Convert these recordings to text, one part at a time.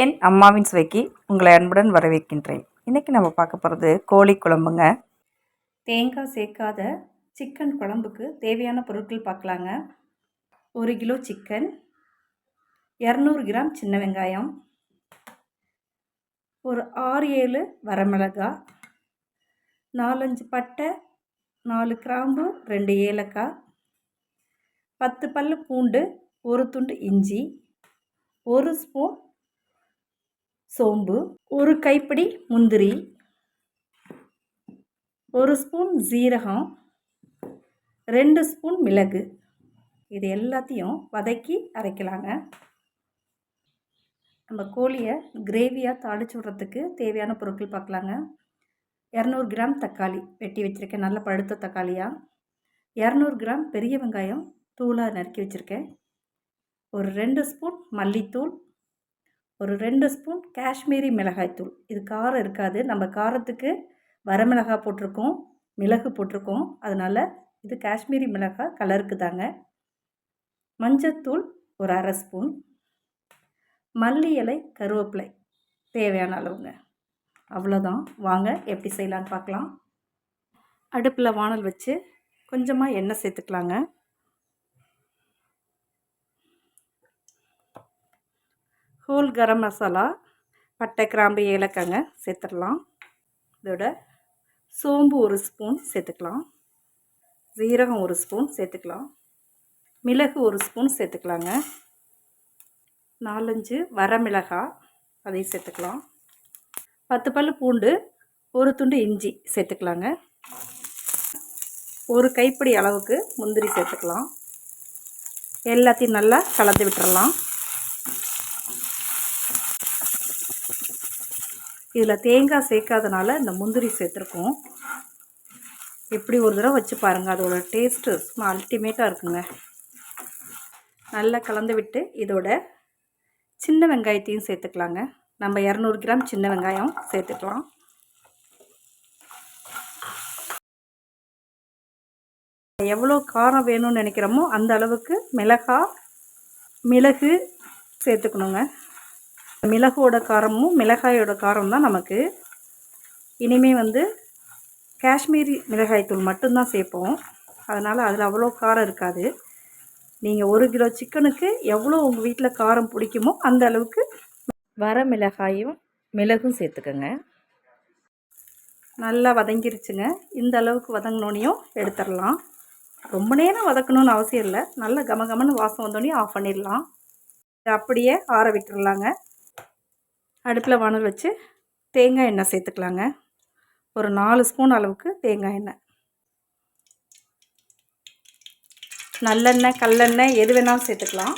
என் அம்மாவின் சுவைக்கு உங்களை அன்புடன் வரவேற்கின்றேன். இன்றைக்கி நம்ம பார்க்க போகிறது கோழி குழம்புங்க. தேங்காய் சேர்க்காத சிக்கன் குழம்புக்கு தேவையான பொருட்கள் பார்க்கலாங்க. ஒரு கிலோ சிக்கன் இரநூறு கிராம் சின்ன வெங்காயம் ஒரு ஆறு ஏழு வரமிளகாய் நாலஞ்சு பட்டை நாலு கிராம்பு ரெண்டு ஏலக்காய் பத்து பல்லு பூண்டு ஒரு துண்டு இஞ்சி ஒரு ஸ்பூன் சோம்பு ஒரு கைப்பிடி முந்திரி ஒரு ஸ்பூன் ஜீரகம் ரெண்டு ஸ்பூன் மிளகு. இது எல்லாத்தையும் வதக்கி அரைக்கலாங்க. நம்ம கோழியை கிரேவியாக தாளிச்சு விட்றதுக்கு தேவையான பொருட்கள் பார்க்கலாங்க. இரநூறு கிராம் தக்காளி வெட்டி வச்சுருக்கேன். நல்ல பழுத்த தக்காளியாக இரநூறு கிராம் பெரிய வெங்காயம் தூளாக நறுக்கி வச்சுருக்கேன். ஒரு ரெண்டு ஸ்பூன் மல்லித்தூள் ஒரு ரெண்டு ஸ்பூன் காஷ்மீரி மிளகாய்த்தூள் இது காரம் இருக்காது. நம்ம காரத்துக்கு வரமிளகாய் போட்டிருக்கோம் மிளகு போட்டிருக்கோம். அதனால் இது காஷ்மீரி மிளகாய் கலருக்கு தாங்க. மஞ்சத்தூள் ஒரு அரை ஸ்பூன். மல்லி இலை கருவேப்பிலை தேவையான அளவுங்க. அவ்வளோதான் வாங்க எப்படி செய்யலான்னு பார்க்கலாம். அடுப்பில் வானல் வச்சு கொஞ்சமாக எண்ணெய் சேர்த்துக்கலாங்க. ஹோல் கரம் மசாலா பட்டை கிராம்பு ஏலக்காங்க சேர்த்துடலாம். இதோட சோம்பு ஒரு ஸ்பூன் சேர்த்துக்கலாம். ஜீரகம் ஒரு ஸ்பூன் சேர்த்துக்கலாம். மிளகு ஒரு ஸ்பூன் சேர்த்துக்கலாங்க. நாலஞ்சு வரமிளகாய் அதையும் சேர்த்துக்கலாம். பத்து பல் பூண்டு ஒரு துண்டு இஞ்சி சேர்த்துக்கலாங்க. ஒரு கைப்பிடி அளவுக்கு முந்திரி சேர்த்துக்கலாம். எல்லாத்தையும் நல்லா கலந்து விட்டுறலாம். இதில் தேங்காய் சேர்க்காதனால இந்த முந்திரி சேர்த்துருக்கோம். எப்படி ஒரு தடவை வச்சு பாருங்கள் அதோட டேஸ்ட்டு சும்மா அல்டிமேட்டாக இருக்குங்க. நல்லா கலந்து விட்டு இதோட சின்ன வெங்காயத்தையும் சேர்த்துக்கலாங்க. நம்ம இரநூறு கிராம் சின்ன வெங்காயம் சேர்த்துக்கலாம். எவ்வளோ காரம் வேணும்னு நினைக்கிறோமோ அந்த அளவுக்கு மிளகாய் மிளகு சேர்த்துக்கணுங்க. மிளகோட காரமும் மிளகாயோட காரம் தான் நமக்கு. இனிமேல் வந்து காஷ்மீரி மிளகாய்த்தூள் மட்டும்தான் சேர்ப்போம். அதனால் அதில் அவ்வளோ காரம் இருக்காது. நீங்கள் ஒரு கிலோ சிக்கனுக்கு எவ்வளோ உங்கள் வீட்டில் காரம் பிடிக்குமோ அந்த அளவுக்கு வர மிளகாயும் மிளகும் சேர்த்துக்கோங்க. நல்லா வதங்கிருச்சுங்க. இந்த அளவுக்கு வதங்கினோனையும் எடுத்துடலாம். ரொம்ப நேரம் வதக்கணும்னு அவசியம் இல்லை. நல்ல கமகமன்னு வாசம் வந்தோடனே ஆஃப் பண்ணிடலாம். அப்படியே ஆற விட்டுடலாங்க அடுப்பில் வானல் வச்சு தேங்காய் எண்ணெய் சேர்த்துக்கலாங்க. ஒரு நாலு ஸ்பூன் அளவுக்கு தேங்காய் எண்ணெய். நல்லெண்ணெய் கல்லெண்ணெய் எது வேணாலும் சேர்த்துக்கலாம்.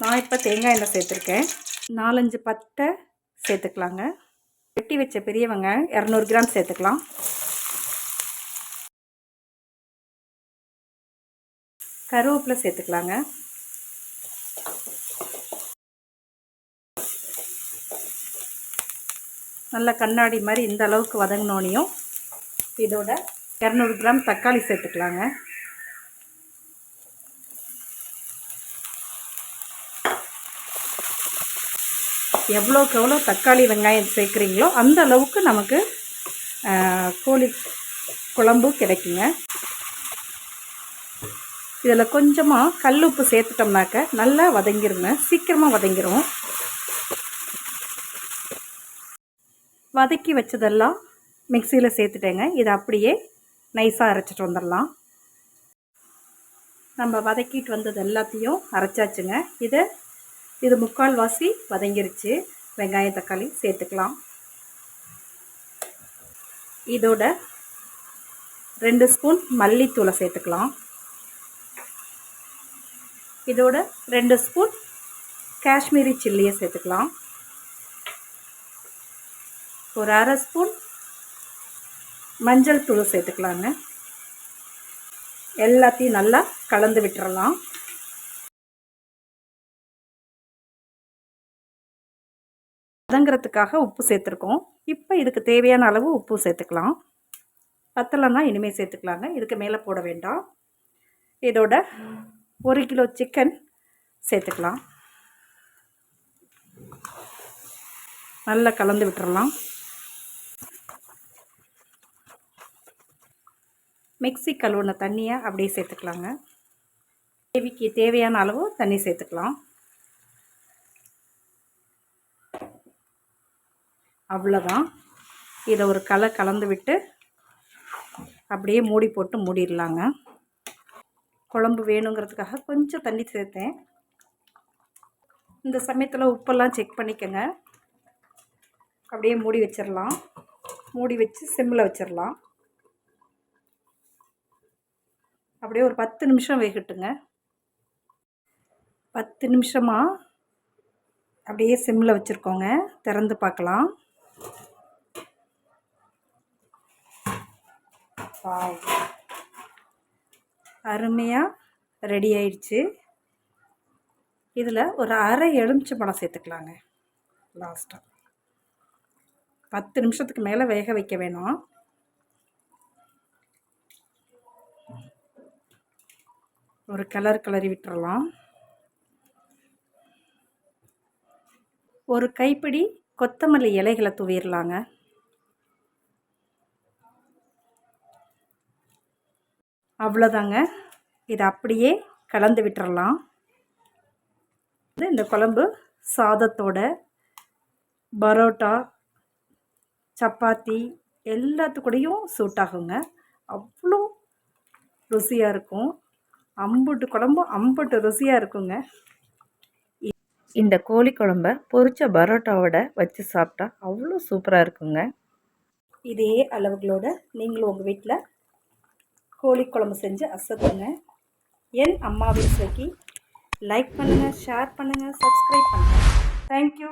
நான் இப்போ தேங்காய் எண்ணெய் சேர்த்துருக்கேன். நாலஞ்சு பட்டை சேர்த்துக்கலாங்க. வெட்டி வச்ச பெரியவங்க இரநூறு கிராம் சேர்த்துக்கலாம். கருவேப்பிலை சேர்த்துக்கலாங்க. நல்லா கண்ணாடி மாதிரி இந்த அளவுக்கு வதங்கினோனையும் இதோட இரநூறு கிராம் தக்காளி சேர்த்துக்கலாங்க. எவ்வளோக்கு எவ்வளோ தக்காளி வெங்காயம் சேர்க்குறீங்களோ அந்த அளவுக்கு நமக்கு கோழி குழம்பு கிடைக்குங்க. இதில் கொஞ்சமாக கல் உப்பு சேர்த்துட்டோம்னாக்க நல்லா வதங்கிருங்க. சீக்கிரமாக வதங்கிரும். வதக்கி வச்சதெல்லாம் மிக்சியில் சேர்த்துட்டேங்க. இதை அப்படியே நைஸாக அரைச்சிட்டு வந்துடலாம். நம்ம வதக்கிட்டு வந்தது எல்லாத்தையும் அரைச்சாச்சுங்க. இதை இது முக்கால் வாசி வதங்கிருச்சு. வெங்காய தக்காளி சேர்த்துக்கலாம். இதோட ரெண்டு ஸ்பூன் மல்லித்தூளை சேர்த்துக்கலாம். இதோட ரெண்டு ஸ்பூன் காஷ்மீரி சில்லியை சேர்த்துக்கலாம். ஒரு அரை ஸ்பூன் மஞ்சள் தூள் சேர்த்துக்கலாங்க. எல்லாத்தையும் நல்லா கலந்து விட்டுறலாம். வதங்கிறதுக்காக உப்பு சேர்த்துருக்கோம். இப்போ இதுக்கு தேவையான அளவு உப்பு சேர்த்துக்கலாம். பத்தலைன்னா இனிமேல் சேர்த்துக்கலாங்க. இதுக்கு மேலே போட வேண்டாம். இதோட ஒரு கிலோ சிக்கன் சேர்த்துக்கலாம். நல்லா கலந்து விட்டுறலாம். மிக்ஸி கழுவுன தண்ணியை அப்படியே சேர்த்துக்கலாங்க. தேவிக்கு தேவையான அளவு தண்ணி சேர்த்துக்கலாம். அவ்வளோதான் இதை ஒரு கலை கலந்து விட்டு அப்படியே மூடி போட்டு மூடிடலாங்க. குழம்பு வேணுங்கிறதுக்காக கொஞ்சம் தண்ணி சேர்த்தேன். இந்த சமயத்தில் உப்பெல்லாம் செக் பண்ணிக்கோங்க. அப்படியே மூடி வச்சிடலாம். மூடி வச்சு சிம்மில் வச்சிடலாம். அப்படியே ஒரு பத்து நிமிஷம் வேகட்டுங்க. பத்து நிமிஷமாக அப்படியே சிம்மில் வச்சுருக்கோங்க. திறந்து பார்க்கலாம். அருமையாக ரெடி ஆயிடுச்சு. இதில் ஒரு அரை எலுமிச்சை பழம் சேர்த்துக்கலாங்க. லாஸ்ட்டாக பத்து நிமிஷத்துக்கு மேலே வேக வைக்க வேணும். ஒரு கலர் கலரி விட்டுறலாம். ஒரு கைப்பிடி கொத்தமல்லி இலைகளை தூவிடலாங்க அவ்வளோதாங்க. இதை அப்படியே கலந்து விட்டுறலாம். இந்த குழம்பு சாதத்தோட பரோட்டா சப்பாத்தி எல்லாத்துக்கூடையும் சூட் ஆகுங்க அவ்வளோ ருசியாக இருக்கும். அம்புட்டு குழம்பும் அம்புட்டு ருசியாக இருக்குங்க. இந்த கோழி குழம்ப பொரிச்ச பரோட்டாவோட வச்சு சாப்பிட்டா அவ்வளோ சூப்பராக இருக்குங்க. இதே அளவுகளோட நீங்களும் உங்கள் வீட்டில் கோழி குழம்பு செஞ்சு அசத்துங்க. என் அம்மாவின் சுவைக்கு லைக் பண்ணுங்கள் ஷேர் பண்ணுங்கள் சப்ஸ்கிரைப் பண்ணுங்கள் தேங்க்யூ